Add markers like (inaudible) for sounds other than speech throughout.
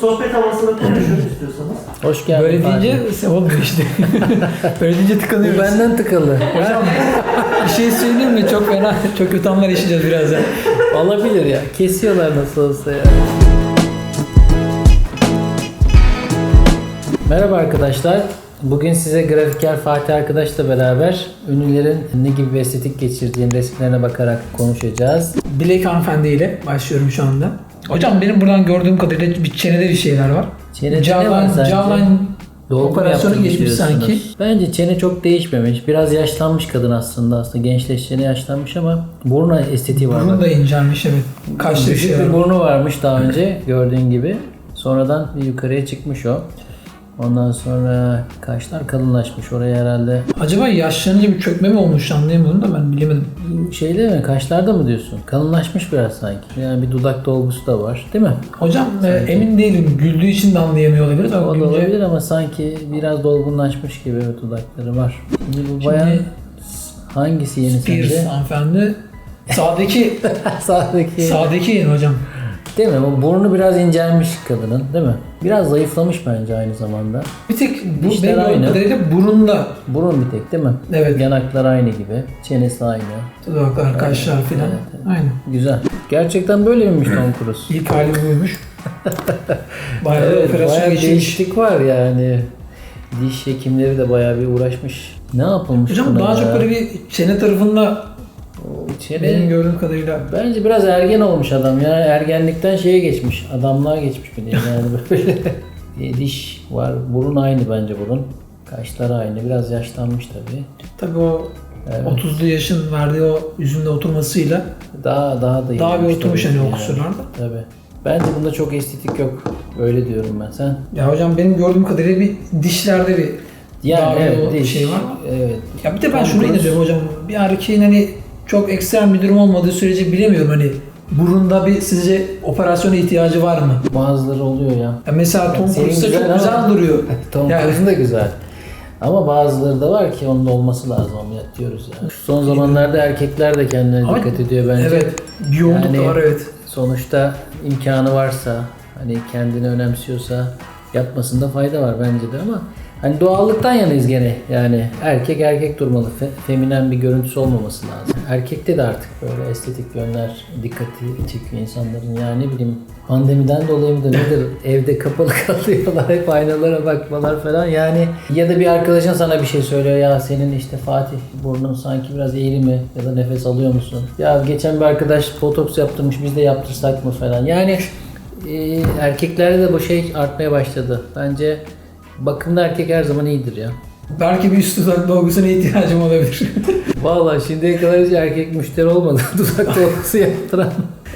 sohbet havasında konuşuruz (clears throat) istiyorsanız. Hoş geldin. Böyle deyince olmuyor işte. (laughs) Böyle deyince Bu tıkanıyoruz. benden tıkalı. Hocam bir şey söyleyeyim mi? Çok fena, çok kötü anlar yaşayacağız birazdan. Olabilir ya. Kesiyorlar nasıl olsa ya. Merhaba arkadaşlar. Bugün size grafiker Fatih arkadaşla beraber ünlülerin ne gibi bir estetik geçirdiğini resimlerine bakarak konuşacağız. Dilek hanımefendi ile başlıyorum şu anda. Hocam benim buradan gördüğüm kadarıyla bir çenede bir şeyler var. Çenede ne var sence? Dolgu mu operasyonu geçmiş sanki. Bence çene çok değişmemiş. Biraz yaşlanmış kadın aslında aslında. Gençleştiğine yaşlanmış ama burnu estetiği var. Burnu da incelmiş evet. Kaşlı bir var. burnu varmış daha önce gördüğün gibi. Sonradan yukarıya çıkmış o. Ondan sonra kaşlar kalınlaşmış oraya herhalde. Acaba yaşlanınca bir çökme mi olmuş anlayamadım da ben bilemedim. Şey değil mi? Kaşlarda mı diyorsun? Kalınlaşmış biraz sanki. Yani bir dudak dolgusu da var. Değil mi? Hocam e, emin değilim. Güldüğü için de anlayamıyor olabiliriz ama O da olabilir ama sanki biraz dolgunlaşmış gibi evet, dudakları var. Şimdi bu bayan Şimdi hangisi yeni Spears sence? hanımefendi sağdaki (laughs) Sağdaki. sağdaki yeni hocam. Değil mi? Bu burnu biraz incelmiş kadının değil mi? Biraz zayıflamış bence aynı zamanda. Bir tek bu Dişler benim aynı. kadarıyla burunda Burun bir tek değil mi? Evet. Yanaklar aynı gibi. Çenesi aynı. dudaklar, kaşlar filan. Aynen. Güzel. Gerçekten böyle miymiş Tom Cruise? (clears throat) İlk hali buymuş. (laughs) Bayağı Evet, operasyon bayağı geçirmiş. değişiklik var yani. Diş hekimleri de bayağı bir uğraşmış. Ne yapılmış Hocam daha ya? çok böyle bir çene tarafında Çene- benim gördüğüm kadarıyla Bence biraz ergen olmuş adam ya. Ergenlikten şeye geçmiş. Adamlığa geçmiş mi diyeyim yani (laughs) böyle. Diş var. Burun aynı bence burun. Kaşlar aynı. Biraz yaşlanmış tabii. tabii o Evet. 30'lu yaşın verdiği o yüzünde oturmasıyla Daha daha da daha bir oturmuş hani o kusurlarda. Tabii. Bence bunda çok estetik yok. Öyle diyorum ben. Sen? Ya hocam benim gördüğüm kadarıyla bir dişlerde bir Yani daha evet, bir diş. şey var. Evet. Ya bir de ben Cruise- inanıyorum hocam. Bir erkeğin hani çok ekstrem bir durum olmadığı sürece bilemiyorum hani burunda bir sizce operasyona ihtiyacı var mı? Bazıları oluyor ya. Ya mesela Tom Cruise'da güzel çok ama- güzel duruyor. (laughs) Tom Yani- Cruise'un da güzel. Ama bazıları da var ki onun da olması lazım ameliyat diyoruz yani. Son zamanlarda erkekler de kendilerine Ama- dikkat ediyor bence. Evet. Bir yoğunluk Yani- da var evet. Sonuçta imkanı varsa, hani kendini önemsiyorsa yapmasında fayda var bence de ama hani doğallıktan yanayız gene. Yani erkek erkek durmalı. Fe, feminen bir görüntüsü olmaması lazım. Erkekte de artık böyle estetik yönler dikkati çekiyor insanların. Yani ne bileyim pandemiden dolayı mıdır nedir? Evde kapalı (laughs) kalıyorlar. Hep aynalara bakmalar falan. Yani ya da bir arkadaşın sana bir şey söylüyor. Ya senin işte Fatih burnun sanki biraz eğri mi? Ya da nefes alıyor musun? Ya geçen bir arkadaş botoks yaptırmış biz de yaptırsak mı falan. Yani e, erkeklerde de bu şey artmaya başladı. Bence bakımda erkek her zaman iyidir ya. Belki bir üst dudak dolgusuna ihtiyacım olabilir. (laughs) Vallahi şimdiye kadar hiç erkek müşteri olmadı (laughs) dudak dolgusu yaptıran.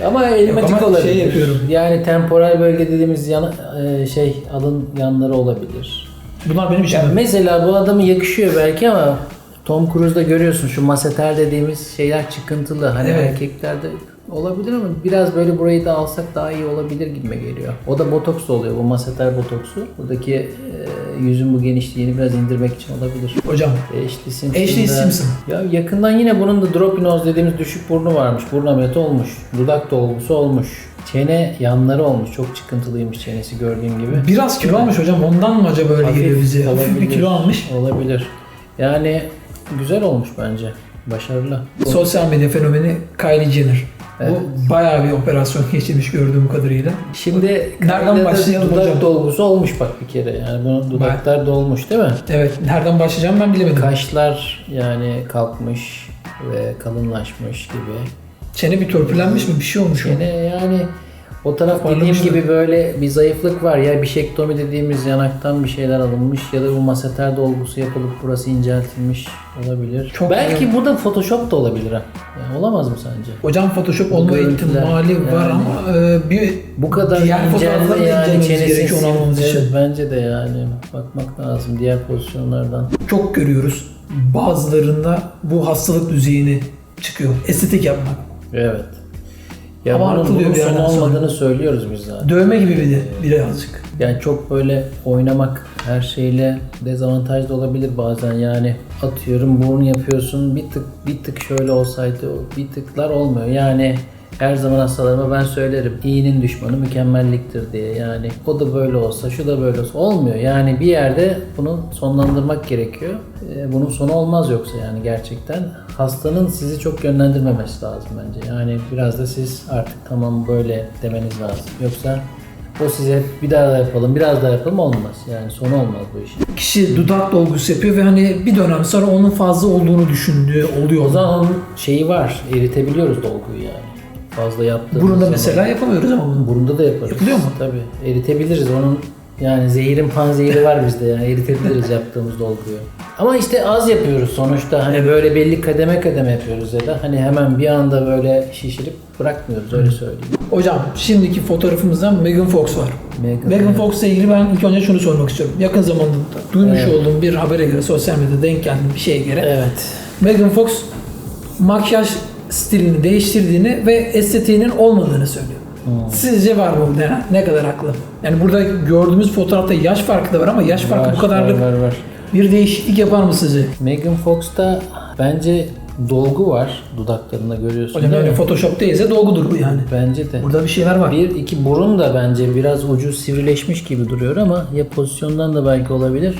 Ama elmatik ama olabilir. şey yapıyorum. Yani temporal bölge dediğimiz yan, e, şey alın yanları olabilir. Bunlar benim için. Yani mesela bu adamı yakışıyor belki ama Tom Cruise'da görüyorsun şu maseter dediğimiz şeyler çıkıntılı. Hani Evet. erkeklerde olabilir ama biraz böyle burayı da alsak daha iyi olabilir gibime geliyor. O da botoks da oluyor bu maseter botoksu. Buradaki e, yüzün bu genişliğini biraz indirmek için olabilir. Hocam Ashley Simpson'da... Ashley Simpson. Ya yakından yine bunun da droppy nose dediğimiz düşük burnu varmış. Burun ameliyatı olmuş. Dudak dolgusu olmuş. Çene yanları olmuş. Çok çıkıntılıymış çenesi gördüğün gibi. biraz kilo almış hocam. Ondan mı acaba öyle Hafif geliyor bize? Hafif bir kilo almış. Olabilir. Yani güzel olmuş bence. Başarılı. Sosyal medya fenomeni Kylie Jenner. Evet. Bu bayağı bir operasyon geçirmiş gördüğüm kadarıyla. Şimdi Nereden başlayalım dudak hocam? dolgusu olmuş bak bir kere. Yani bunun dudaklar dolmuş değil mi? Evet, nereden başlayacağım ben bilemedim. Kaşlar yani kalkmış ve kalınlaşmış gibi. Çene bir törpülenmiş mi? Bir şey olmuş. Yine yani o taraf dediğim gibi böyle bir zayıflık var ya bişektomi dediğimiz yanaktan bir şeyler alınmış ya da bu maseter dolgusu yapılıp burası inceltilmiş olabilir. Çok Belki güzel. burada Photoshop da olabilir ha. Yani olamaz mı sence? Hocam Photoshop Bu olma görüntüler, ihtimali var yani. ama e, bir Bu kadar Diğer fotoğrafları incelme da yani çenesi evet, için. bence de yani bakmak lazım diğer pozisyonlardan. çok görüyoruz. Bazılarında bu hastalık düzeyini çıkıyor. Estetik yapmak. Evet. Ya Ama bunun, bunun sonu sonra. olmadığını söylüyoruz biz zaten. Dövme gibi bir de birazcık. Yani çok böyle oynamak her şeyle dezavantaj da olabilir bazen. Yani atıyorum burun yapıyorsun bir tık bir tık şöyle olsaydı bir tıklar olmuyor. Yani Her zaman hastalarıma ben söylerim. İyinin düşmanı mükemmelliktir diye. Yani o da böyle olsa, şu da böyle olsa olmuyor. Yani bir yerde bunu sonlandırmak gerekiyor. Ee, Bunun sonu olmaz yoksa yani gerçekten. Hastanın sizi çok yönlendirmemesi lazım bence. Yani biraz da siz artık tamam böyle demeniz lazım. Yoksa o size bir daha da yapalım, biraz daha yapalım olmaz. Yani sonu olmaz bu işin. Kişi dudak dolgusu yapıyor ve hani bir dönem sonra onun fazla olduğunu düşündüğü oluyor. O zaman onun şeyi var, eritebiliyoruz dolguyu yani. Fazla yaptığımız Burunda zaman. mesela yapamıyoruz ama bunu. Burunda da yaparız. Yapılıyor mu? Tabii. Eritebiliriz. Onun yani zehirin panzehiri var bizde yani. Eritebiliriz yaptığımız dolguyu. Ama işte az yapıyoruz sonuçta. Hani böyle belli kademe kademe yapıyoruz ya da hani hemen bir anda böyle şişirip bırakmıyoruz öyle söyleyeyim. Hocam şimdiki fotoğrafımızda Megan Fox var. Megan- Megan Fox'la ilgili ben ilk önce şunu sormak istiyorum. Yakın zamanda duymuş Evet. olduğum bir habere göre, sosyal medyada denk geldiğim bir şeye göre Evet. Megan Fox makyaj stilini değiştirdiğini ve estetiğinin olmadığını söylüyor. Hmm. Sizce var mı bu ne, ne kadar haklı? Yani burada gördüğümüz fotoğrafta yaş farkı da var ama yaş farkı Var, bu kadarlık var, var, var. bir değişiklik yapar mı sizce? Megan Fox'ta bence dolgu var dudaklarında görüyorsun Hocam öyle? Photoshop değilse dolgudur bu yani. Bence de. Burada bir şeyler var. Bir, iki burun da bence biraz ucu sivrileşmiş gibi duruyor ama ya pozisyondan da belki olabilir.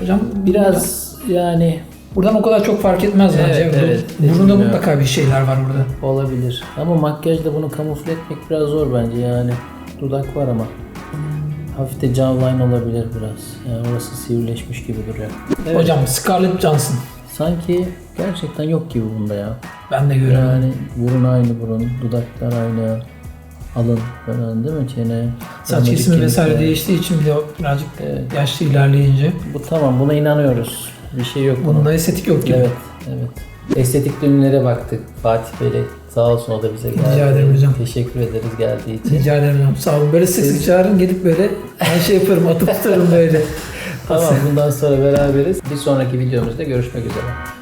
Hocam Biraz yani buradan o kadar çok fark etmez bence. Evet, Bu- evet. Burunda mutlaka bir şeyler var burada. olabilir. Ama makyajda bunu kamufle etmek biraz zor bence yani. Dudak var ama. Hafif de jawline olabilir biraz. Yani orası sivrileşmiş gibi duruyor. Evet. Hocam Scarlett Johansson. Sanki gerçekten yok gibi bunda ya. Ben de görüyorum. Yani burun aynı burun, dudaklar aynı. Alın falan değil mi çene? Saç kesimi vesaire değiştiği için bir de birazcık Evet. yaşlı ilerleyince. Bu tamam buna inanıyoruz. Bir şey yok bunun. Bunda estetik yok gibi. Evet, evet. Estetik ürünlere baktık. Fatih Bey'le sağ olsun o da bize geldi. Rica ederim hocam. Teşekkür ederiz geldiği için. Rica ederim hocam. Sağ olun. Böyle sık sık çağırın gelip böyle her şey yaparım. Atıp tutarım böyle. (laughs) Tamam bundan sonra beraberiz. Bir sonraki videomuzda görüşmek üzere.